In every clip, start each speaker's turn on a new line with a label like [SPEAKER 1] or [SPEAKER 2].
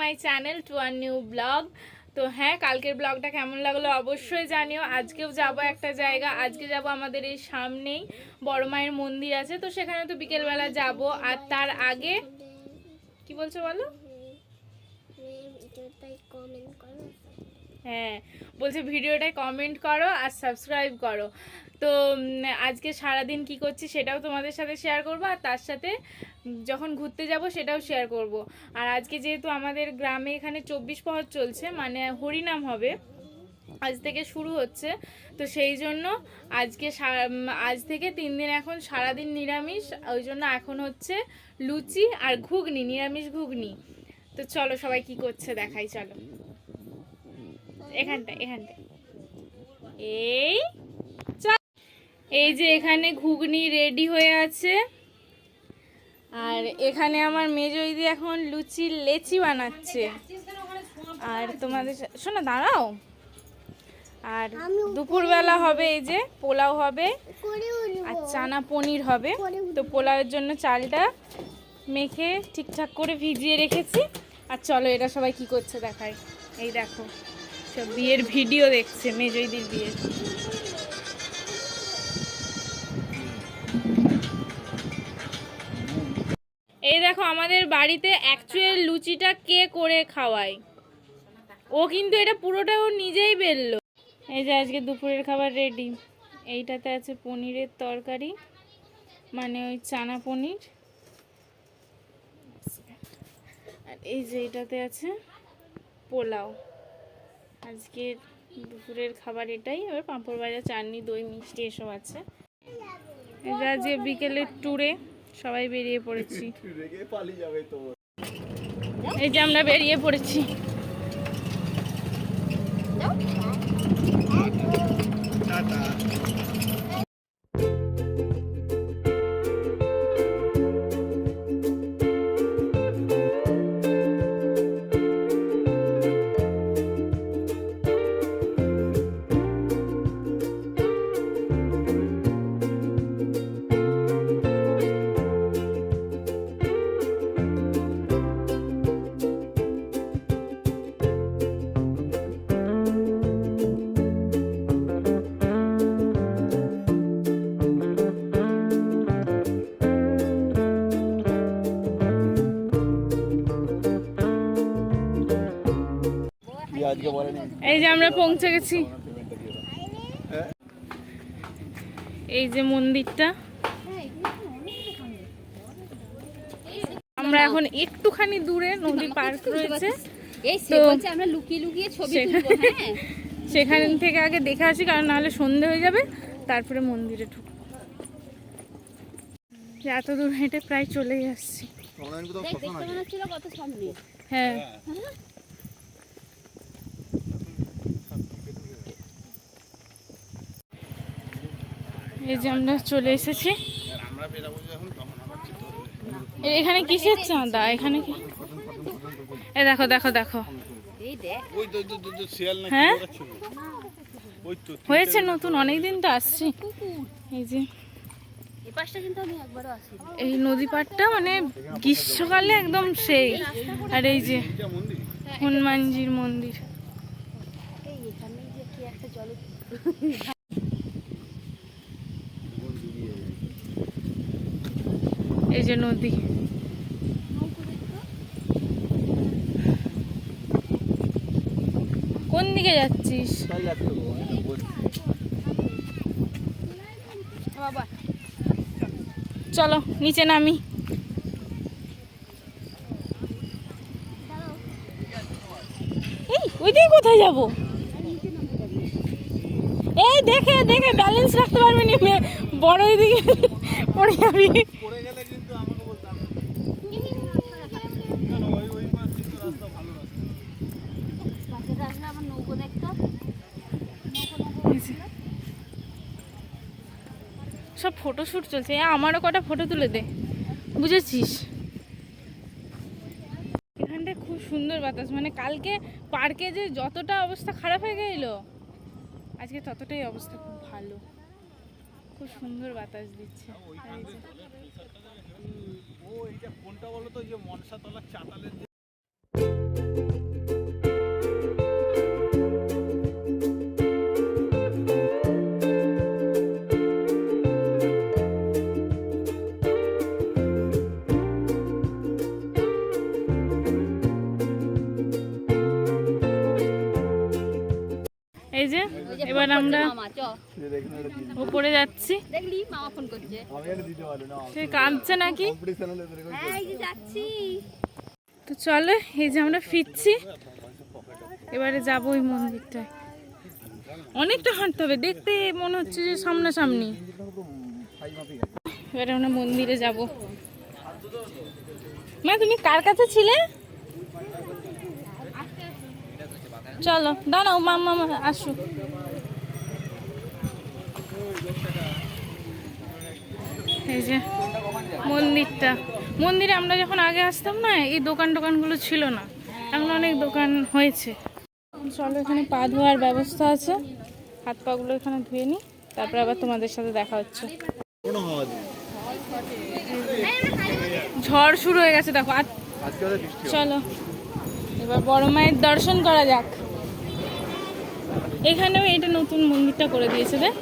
[SPEAKER 1] My channel to R new blog তো হ্যাঁ কালকের ব্লগটা কেমন লাগল অবশ্যই জানিও। আজকেও যাব একটা জায়গা, আজকে যাব আমাদের এই সামনেই, বড় মায়ের মন্দির আছে, তো সেখানে তো বিকেলবেলা যাব। আর তার আগে, কি বলছো বলো? হ্যাঁ বলছে ভিডিওটায় কমেন্ট করো আর সাবস্ক্রাইব করো। তো আজকে সারাদিন কি করছি সেটাও তোমাদের সাথে শেয়ার করব আর তার সাথে যখন ঘুরতে যাব সেটাও শেয়ার করব। আর আজকে যেহেতু আমাদের গ্রামে এখানে চব্বিশ পহর চলছে মানে হরিনাম হবে, আজ থেকে শুরু হচ্ছে। তো সেই জন্য আজকে আজ থেকে তিন দিন এখন সারাদিন নিরামিষ, ওই জন্য এখন হচ্ছে লুচি আর ঘুগনি, নিরামিষ ঘুগনি। তো চলো সবাই কি করছে দেখাই, চলো। এখানটা এখানটা এই। এই যে এখানে ঘুগনি রেডি হয়ে আছে। আর এখানে আমার মেজইদি এখন লুচি লেচি বানাচ্ছে। আর তোমাদের শোনো দাঁড়াও। আর দুপুরবেলা হবে এই যে পোলাও হবে আর চানা পনির হবে। তো পোলাওয়ের জন্য চালটা মেখে ঠিকঠাক করে ভিজিয়ে রেখেছি। আর চলো এটা সবাই কি করছে দেখায় এই দেখো সব বিয়ের ভিডিও দেখছে মেজইদির বিয়ের দেখো, আমাদের বাড়িতে অ্যাকচুয়াল লুচিটা কে করে খাওয়ায়? ও কিন্তু এটা পুরোটা ও নিজেই বেললো। এই যে আজকে দুপুরের খাবার রেডি এইটাতে আছে পনিরের তরকারি মানে ওই চানা পনির। আর এই যে এটাতে আছে পোলাও। আজকের দুপুরের খাবার এটাই। এবার পাঁপড় ভাজা, চাটনি, দই, মিষ্টি এসব আছে। এটা যে বিকেলের ট্যুরে সবাই বেরিয়ে পড়েছি।
[SPEAKER 2] পালিয়ে যাবে
[SPEAKER 1] এই যে আমরা বেরিয়ে পড়েছি।
[SPEAKER 2] টাটা।
[SPEAKER 1] এই যে আমরা পৌঁছে গেছি। এই যে মন্দিরটা। আমরা এখন একটুখানি দূরে নদী পার রয়েছে।
[SPEAKER 3] আমরা লুকিয়ে লুকিয়ে ছবি
[SPEAKER 1] সেখানে-
[SPEAKER 3] হ্যাঁ।
[SPEAKER 1] সেখান থেকে আগে দেখে আসি কারণ নাহলে সন্ধে হয়ে যাবে। তারপরে মন্দিরে ঢুক। যে এত দূর হেঁটে প্রায় চলেই আসছি।
[SPEAKER 2] অনলাইন কোথাও
[SPEAKER 3] দেখ
[SPEAKER 2] শ্মশান
[SPEAKER 3] দেখতে
[SPEAKER 2] আছে
[SPEAKER 3] মনে হচ্ছিল কত সামনে
[SPEAKER 1] হ্যাঁ এই যে আমরা চলে এসেছি। এখানে কিসের চাঁদা? এখানে কি? এ দেখো দেখো দেখো।
[SPEAKER 3] এই দেখ
[SPEAKER 2] ওই তো তো- তো- তো শিয়াল না
[SPEAKER 1] হ্যাঁ? হয়েছে নতুন অনেক দিন তো আসছি। এই যে।
[SPEAKER 3] এই পাশটা কিন্তু আমি একবারও আসিনি।
[SPEAKER 1] এই নদী পাড়টা মানে গ্রীষ্মকালে একদম সেই। আর এই যে হনুমানজির মন্দির
[SPEAKER 3] এই এখানে যে
[SPEAKER 1] নদী। কোন দিকে যাচ্ছিস? চলো, নিচে নামি। এই কোথায় যাব? এই দেখে দেখে ব্যালেন্স রাখতে পারবি বড় দিকে পড়ে যাবি
[SPEAKER 2] পড়ে গেলে কিন্তু আমাকে বলতে হবে কেন ওই ওই মাছ কিন্তু রাস্তা ভালো রাস্তা
[SPEAKER 3] পাশের রাস্তা আমার নৌকো দেখতো
[SPEAKER 1] সব ফটোশ্যুট চলছে। আমারও কটা ফটো তুলে দে। বুঝেছিস? এখানটায় খুব সুন্দর বাতাস। মানে কালকে পার্কে যে যতটা অবস্থা খারাপ হয়ে গেল, আজকে ততটাই অবস্থা খুব ভালো। খুব সুন্দর বাতাস দিচ্ছে।
[SPEAKER 2] ও, এইটা কোনটা বলো তো যে মনসা তলার চাতালের
[SPEAKER 1] এবার আমরা উপরে যাচ্ছি। সে কাঁদছে নাকি? তো চলো, এই যে আমরা ফিরছি। এবারে যাব ওই মন্দিরটায়। অনেকটা হাঁটতে হবে, দেখতে মনে হচ্ছে যে সামনাসামনি। এবারে আমরা মন্দিরে যাব। মা, তুমি কার কাছে ছিলে? চলো, দাঁড়াও মামা আসুক। এই যে মন্দিরটা। মন্দিরে আমরা যখন আগে আসতাম না, এই দোকান টোকানগুলো ছিল না। এখন অনেক দোকান হয়েছে। চলো এখানে পা ধোয়ার ব্যবস্থা আছে। হাত পাগুলো এখানে ধুয়ে নিই, তারপরে আবার তোমাদের সাথে দেখা হচ্ছে। ঝড় শুরু হয়ে গেছে, দেখো। চলো, এবার বড় মায়ের দর্শন করা যাক। এখানেও এটা নতুন মন্দিরটা করে দিয়েছে দেখ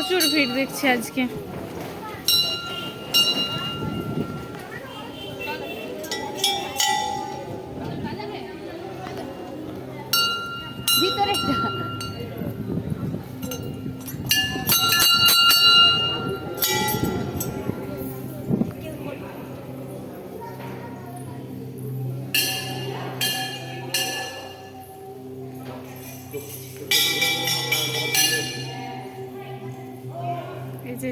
[SPEAKER 1] প্রচুর ভিড় দেখছি আজকে।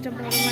[SPEAKER 1] এটা বড়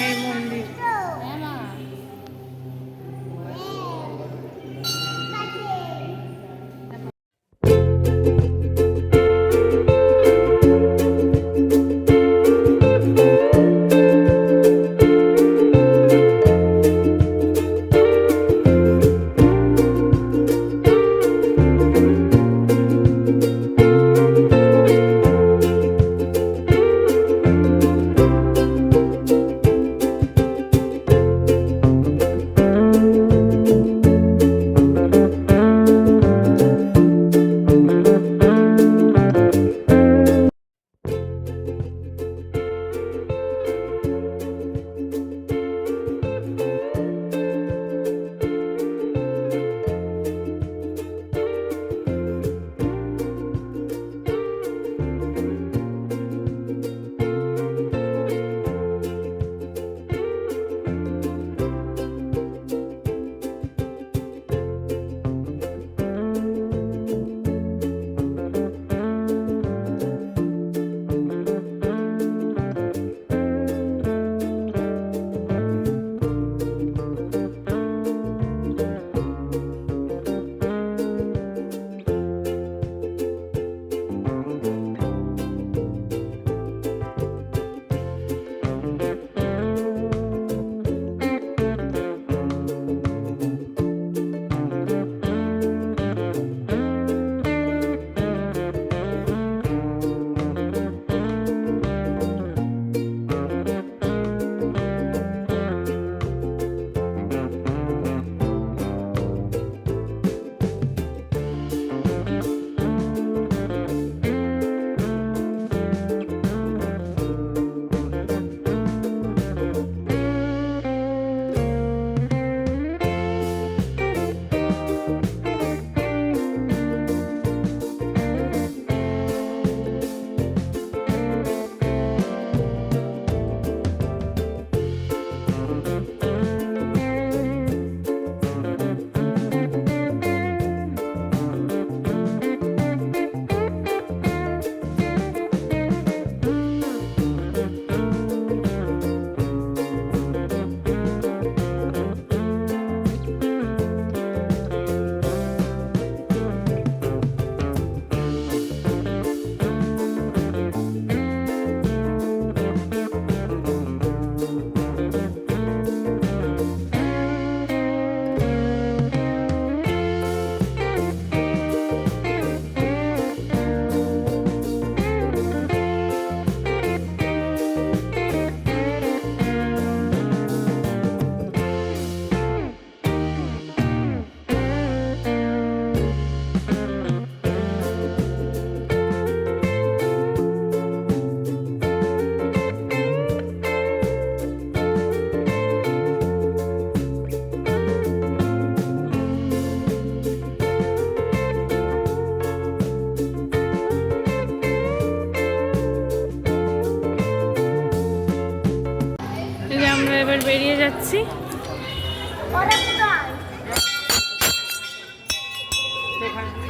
[SPEAKER 1] যাচ্ছি।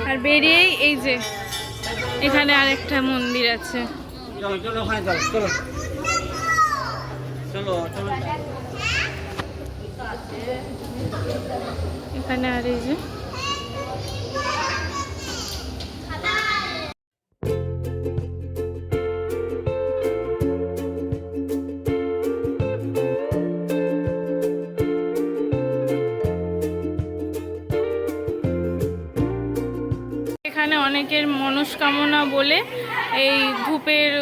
[SPEAKER 1] আর বেরিয়েই এই যে এখানে আরেকটা মন্দির আছে। এখানে আর এই যে মনস্কামনা বলে এই ধূপের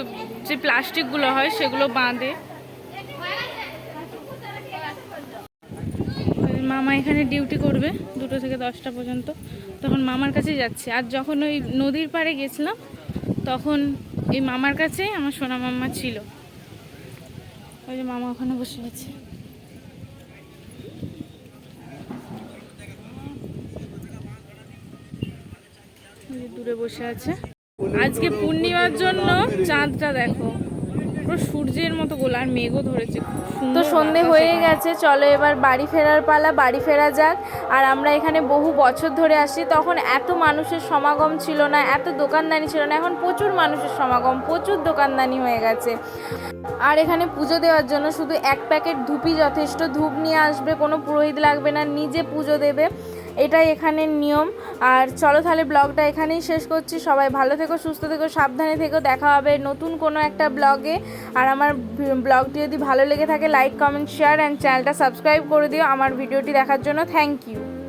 [SPEAKER 1] যে প্লাস্টিকগুলো হয়, সেগুলো বাঁধে। মামা এখানে ডিউটি করবে দুটো থেকে দশটা পর্যন্ত। তখন মামার কাছে যাচ্ছে। আর যখন ওই নদীর পাড়ে গেছিলাম, তখন এই মামার কাছেই আমার সোনা মাম্মা ছিল। ওই যে মামা ওখানে বসে আছে। দূরে বসে আছে। আজকে পূর্ণিমার জন্য চাঁদটা দেখো। পুরো সূর্যের মতো গোলা আর মেঘও ধরেছে তো সন্ধে হয়ে গেছে চলো এবার বাড়ি ফেরার পালা বাড়ি ফেরা যাক। আর আমরা এখানে বহু বছর ধরে আসি তখন এত মানুষের সমাগম ছিল না এত দোকানদানি ছিল না এখন প্রচুর মানুষের সমাগম প্রচুর দোকানদানি হয়ে গেছে। আর এখানে পুজো দেওয়ার জন্য শুধু এক প্যাকেট ধূপই যথেষ্ট ধূপ নিয়ে আসবে কোনো পুরোহিত লাগবে না নিজে পুজো দেবে। এটাই এখানের নিয়ম। আর চলো তাহলে ব্লগটা এখানেই শেষ করছি। সবাই ভালো থেকো, সুস্থ থেকো, সাবধানে থেকো। দেখা হবে নতুন কোনো একটা ব্লগে। আর আমার ব্লগটি যদি ভালো লেগে থাকে লাইক কমেন্ট শেয়ার অ্যান্ড চ্যানেলটা সাবস্ক্রাইব করে দিও। আমার ভিডিওটি দেখার জন্য থ্যাংক ইউ